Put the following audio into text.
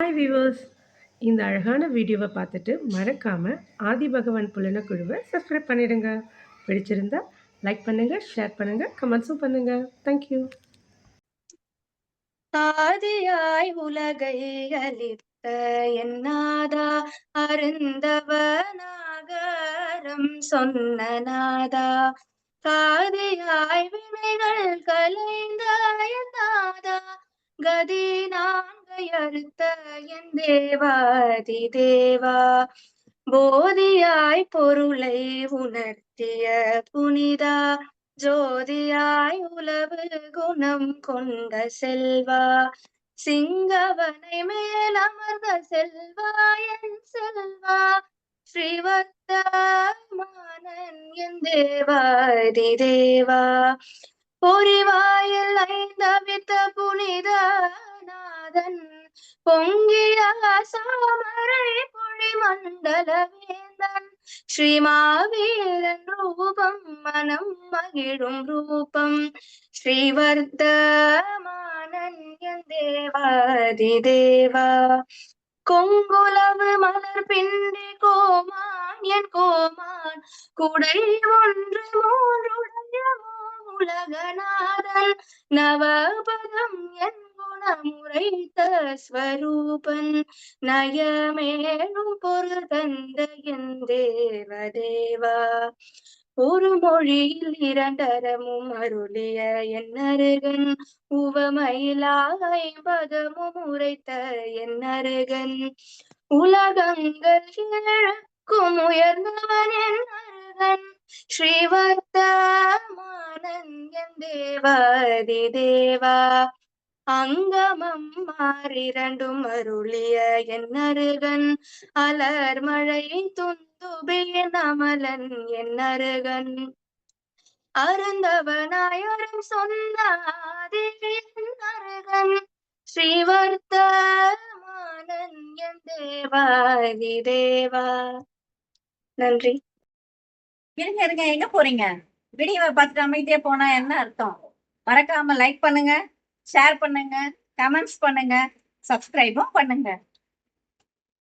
Hi viewers இந்த அழகான வீடியோவை பார்த்துட்டு மறக்காமல் ஆதி பகவான் புலன குழுவை சப்ஸ்கிரைப் பண்ணிடுங்க. பிடிச்சிருந்தா லைக் பண்ணுங்கள் ஷேர் பண்ணுங்கள் கமெண்ட்ஸும் பண்ணுங்கள் தேங்க்யூ ஆதியாய் உலகை அளித்த என்னாதா அருந்தவனாகரம் சொன்ன நாதா. காதியாய் கதி நான்கை என் தேவாதி தேவா. போதியாய் பொருளை உணர்த்திய புனிதா. ஜோதியாய் உளவு குணம் கொண்ட செல்வா. சிங்கவனை மேல் அமர்ந்த செல்வா என் செல்வா. ஸ்ரீவர்த்தமானன் என் தேவாதி தேவா. பொறிவாயில் ஐந்தவித்த பூ பொங்கிய சாமரை பொழி மண்டல வேந்தன் ஸ்ரீமாவீரன் ரூபம் மனம் மகிழும் ரூபம். ஸ்ரீவர்த்தமானன் தேவாதி தேவா. கொங்குலவு மலர் பிண்டி கோமான் என் கோமான். குடை ஒன்று மூன்றுடைய உலகநாதன். நவபதம் என் முறைத்த ஸ்வரூபன் நயமேனும் பொருள் தந்த என் தேவதேவா. ஒரு மொழியில் இரண்டரமும் அருளிய என்னருகன் உவமயிலாய் பதமும் உரைத்த என்னருகன். உலகங்கள் கிழக்கும் உயர்ந்தவன் என்னருகன் ஸ்ரீவர்த்தமானன் என் தேவாதி தேவா. அங்கமம் மாறிரண்டும் அருளிய என்னருகன் அலர் மழை துந்துபே நமலன் என்னருகன் அருந்தவனாயரும் சொன்னாதிகன் அருகன். ஸ்ரீவர்த்தமானன் என் தேவாதி தேவா. நன்றி. இருங்க இருங்க எங்க போறீங்க? வீடியோவை பார்த்துட்டு அமைதியா போனா என்ன அர்த்தம்? மறக்காம லைக் பண்ணுங்க. ஷேர் பண்ணுங்க கமெண்ட்ஸ் பண்ணுங்க சப்ஸ்கிரைபும் பண்ணுங்க.